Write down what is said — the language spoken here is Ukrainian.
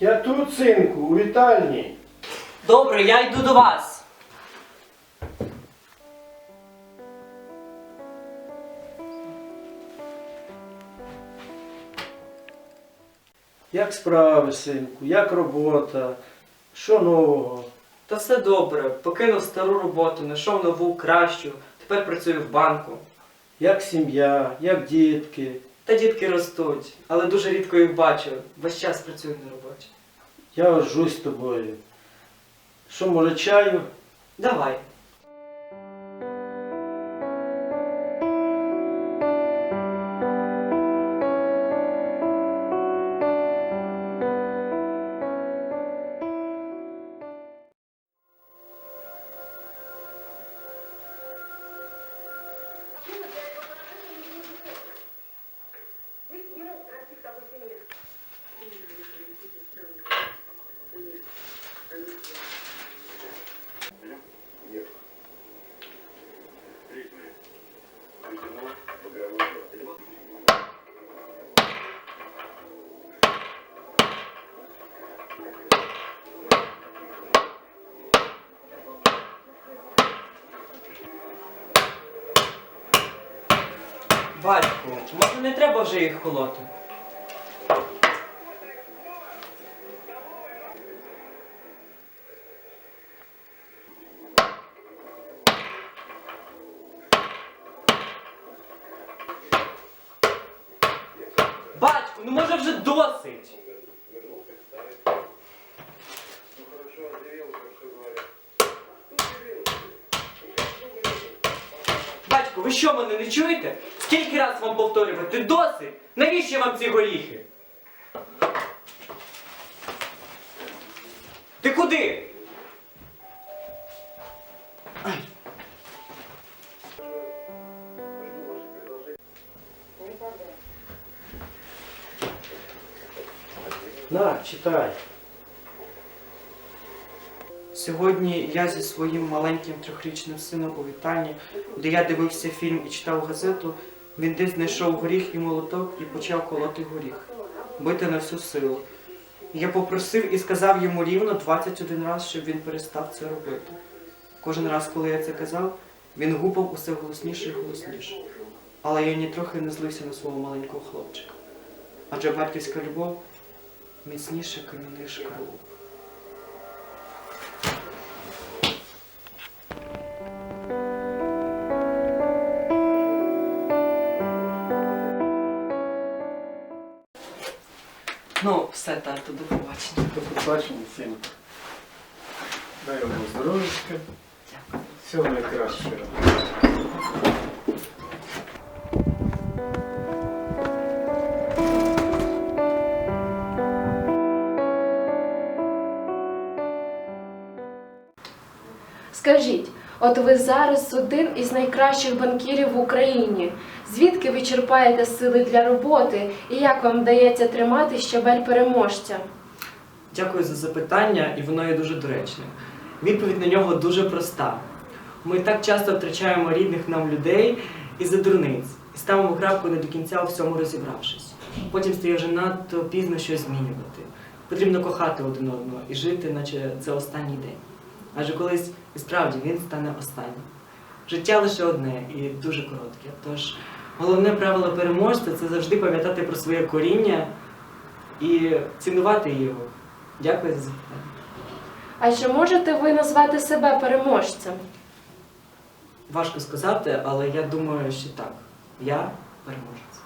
Я тут, синку, у вітальні. Добре, я йду до вас. Як справи, синку, як робота? Що нового? Та все добре. Покинув стару роботу, знайшов нову, кращу. Тепер працюю в банку. Як сім'я, як дітки? Та дітки ростуть, але дуже рідко їх бачу. Весь час працюю на роботі. Я ожусь тобою. Що, може, чаю? Давай. Батьку, може не треба вже їх колоти? Батьку, ну може вже досить. Батько, ви що мене не чуєте? Скільки раз вам повторювати? Досить! Навіщо вам ці горіхи? Ти куди? Ай. На, читай. Сьогодні я зі своїм маленьким трьохрічним сином у вітальні, де я дивився фільм і читав газету, він десь знайшов горіх і молоток і почав колоти горіх, бити на всю силу. Я попросив і сказав йому рівно 21 раз, щоб він перестав це робити. Кожен раз, коли я це казав, він гупав усе голосніше і голосніше. Але я ні трохи не злився на свого маленького хлопчика. Адже батьківська любов міцніше кам'яних шкарлуп. Ну, все, тату, до побачення. До побачення, синку. Дай йому здоров'ячка. Всього найкращого. Скажіть, от ви зараз один із найкращих банкірів в Україні. Звідки ви черпаєте сили для роботи і як вам вдається тримати щабель переможця? Дякую за запитання, і воно є дуже доречним. Відповідь на нього дуже проста. Ми так часто втрачаємо рідних нам людей із-за дурниць і ставимо крапку не до кінця у всьому розібравшись. Потім стає вже надто пізно щось змінювати. Потрібно кохати один одного і жити, наче це останній день. Адже колись і справді він стане останнім. Життя лише одне і дуже коротке. Тож головне правило переможця це завжди пам'ятати про своє коріння і цінувати його. Дякую за запитання. А чи можете ви назвати себе переможцем? Важко сказати, але я думаю, що так. Я переможець.